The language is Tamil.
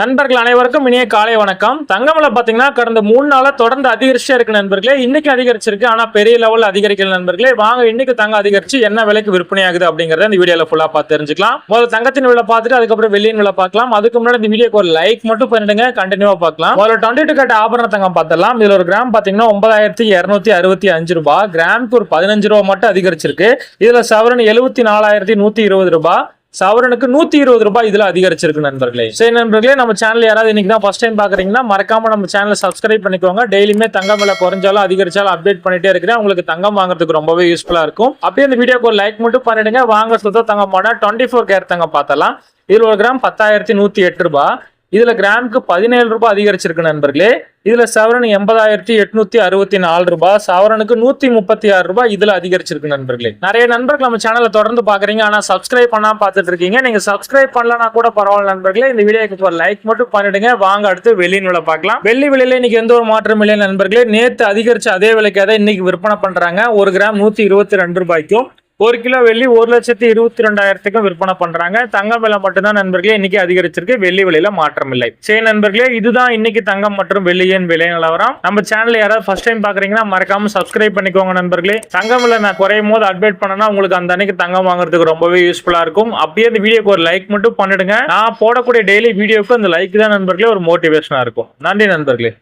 நண்பர்கள் அனைவருக்கும் இனிய காலை வணக்கம். தங்கமலை பார்த்தீங்கன்னா கடந்த மூணு நாளாக தொடர்ந்து அதிகரிச்சே இருக்கு நண்பர்களே. இன்னைக்கு அதிகரிச்சிருக்கு. ஆனால் பெரிய லெவலில் அதிகரிக்கல நண்பர்களே. வாங்க இன்னைக்கு தங்க அதிகரிச்சு என்ன விலைக்கு விற்பனை ஆகுது அப்படிங்கறத இந்த வீடியோவில் ஃபுல்லாக பார்த்து தெரிஞ்சுக்கலாம். முதல்ல தங்கத்தின் விலை பார்த்துட்டு அதுக்கப்புறம் வெள்ளியின் விலை பார்க்கலாம். அதுக்கு முன்னாடி இந்த வீடியோக்கு ஒரு லைக் மட்டும் பண்ணிடுங்க. கண்டினியூவாக பார்க்கலாம். முதல்ல டுவெண்ட்டி டூ கட்ட ஆபரண தங்கம் பார்த்தலாம் இதில் ஒரு கிராம் பார்த்தீங்கன்னா ஒன்பதாயிரத்தி இரநூத்தி அறுபத்தி அஞ்சு ரூபாய். கிராமுக்கு ஒரு பதினஞ்சு ரூபா மட்டும் அதிகரிச்சிருக்கு. இதில் சவரன் எழுபத்தி நாலாயிரத்தி நூற்றி இருபது ரூபாய். சவரனுக்கு நூத்தி இருபது ரூபாய் இதுல அதிகரிச்சிருக்கு நண்பர்களே. சரி நண்பர்களே நம்ம சேனல் யாராவது இன்னைக்கு தான் டைம் பாக்குறீங்கன்னா மறக்காம நம்ம சேனலை சப்ஸ்கிரைப் பண்ணிக்கோங்க. டெய்லியுமே தங்கம் விலை குறைஞ்சாலும் அதிகரிச்சாலும் அப்டேட் பண்ணிட்டே இருக்கிறேன். உங்களுக்கு தங்கம் வாங்குறதுக்கு ரொம்பவே யூஸ்ஃபுல்லா இருக்கும். அப்படியே இந்த வீடியோக்கு ஒரு லைக் மட்டும் பண்ணிடுங்க. வாங்க சுத்த போனால் டுவெண்ட்டி ஃபோர் கேர் தங்கம் பார்த்தலாம் இதுல ஒரு கிராம் பத்தாயிரத்தி நூத்தி எட்டு ரூபாய். இதுல கிராமுக்கு பதினேழு ரூபாய் அதிகரிச்சிருக்கு நண்பர்களே. இதுல சவரன் எண்பதாயிரத்தி எட்நூத்தி அறுபத்தி நாலு ரூபாய் சவரனுக்கு நூத்தி முப்பத்தி ஆறு ரூபாய் இதுல அதிகரிச்சிருக்கு நண்பர்களே. நிறைய நண்பர்கள் நம்ம சேனலை தொடர்ந்து பாக்குறீங்க ஆனா சப்ஸ்கிரைப் பண்ணாம பார்த்துட்டு இருக்கீங்க. நீங்க சப்ஸ்கிரைப் பண்ணலனா கூட பரவாயில்ல நண்பர்களே. இந்த வீடியோக்கு ஒரு லைக் மட்டும் பண்ணிடுங்க. வாங்க அடுத்து வெள்ளியின் விலை பார்க்கலாம். வெள்ளி விலையில இன்னைக்கு எந்த ஒரு மாற்றம் இல்லை நண்பர்களே. நேற்று அதிகரிச்ச அதே விலைக்காக இன்னைக்கு விற்பனை பண்றாங்க. ஒரு கிராம் நூத்தி இருபத்தி ரெண்டு ரூபாய்க்கும். ஒரு கிலோ வெள்ளி ஒரு லட்சத்தி இருபத்தி ரெண்டாயிரத்துக்கும் விற்பனை பண்றாங்க. தங்கம் விலை மட்டும்தான் நண்பர்களே இன்னைக்கு அதிகரிச்சிருக்கு. வெள்ளி விலையில மாற்றம் இல்லை. சரி நண்பர்களே இதுதான் இன்னைக்கு தங்கம் மற்றும் வெள்ளியின் விலை நிலவரம். நம்ம சேனல் யாராவது ஃபர்ஸ்ட் டைம் பாக்குறீங்கன்னா மறக்காம சப்ஸ்கிரைப் பண்ணிக்கோங்க நண்பர்களே. தங்கம் விலை நான் குறையும் போது அப்டேட் பண்ணனா உங்களுக்கு அந்த அன்னைக்கு தங்கம் வாங்குறதுக்கு ரொம்பவே யூஸ்ஃபுல்லா இருக்கும். அப்படியே இந்த வீடியோக்கு ஒரு லைக் மட்டும் பண்ணிடுங்க. நான் போடக்கூடிய டெய்லி வீடியோக்கு அந்த லைக் தான் நண்பர்களே ஒரு மோட்டிவேஷனா இருக்கும். நன்றி நண்பர்களே.